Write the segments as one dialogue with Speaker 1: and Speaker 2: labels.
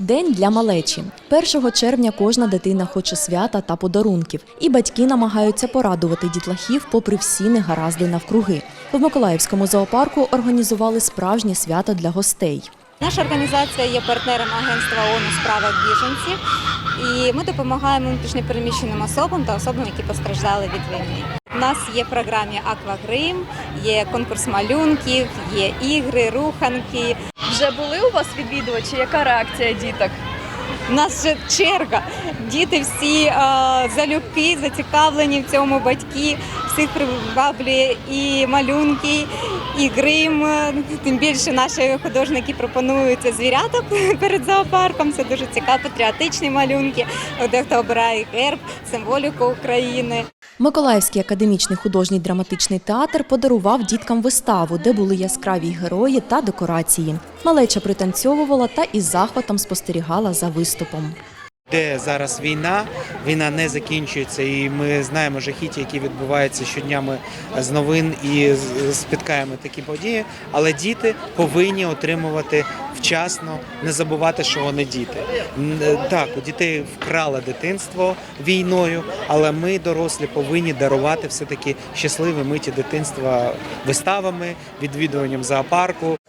Speaker 1: День для малечі. 1 червня кожна дитина хоче свята та подарунків, і батьки намагаються порадувати дітлахів попри всі негаразди навкруги. В Миколаївському зоопарку організували справжнє свято для гостей.
Speaker 2: Наша організація є партнером агентства ООН у справах біженців, і ми допомагаємо внутрішньопереміщеним особам та особам, які постраждали від війни. У нас є програмі Аквагрим, є конкурс малюнків, є ігри, руханки.
Speaker 3: Вже були у вас відвідувачі? Яка реакція діток?
Speaker 2: У нас вже черга. Діти всі е, залюбки, зацікавлені в цьому батьки. Всіх приваблює і малюнки, і грим. Тим більше наші художники пропонують звіряток перед зоопарком. Це дуже цікаво, патріотичні малюнки. Дехто обирає герб, символіку України.
Speaker 1: Миколаївський академічний художній драматичний театр подарував діткам виставу, де були яскраві герої та декорації. Малеча пританцьовувала та із захватом спостерігала за виступом.
Speaker 4: Де зараз війна, війна не закінчується, і ми знаємо жахіття, які відбуваються щодня ми з новин і спіткаємо такі події. Але діти повинні отримувати вчасно, не забувати, що вони діти. Е, Так, у дітей вкрали дитинство війною, але ми, дорослі, повинні дарувати все таки щасливі миті дитинства виставами, відвідуванням зоопарку.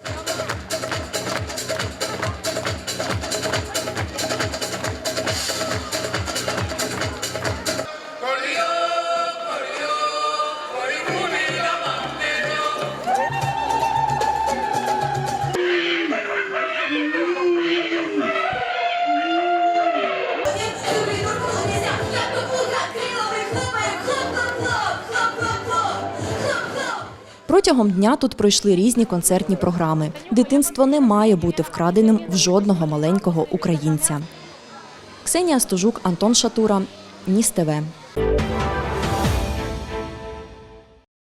Speaker 1: Протягом дня тут пройшли різні концертні програми. Дитинство не має бути вкраденим в жодного маленького українця. Ксенія Стужук, Антон Шатура, Ніс ТВ.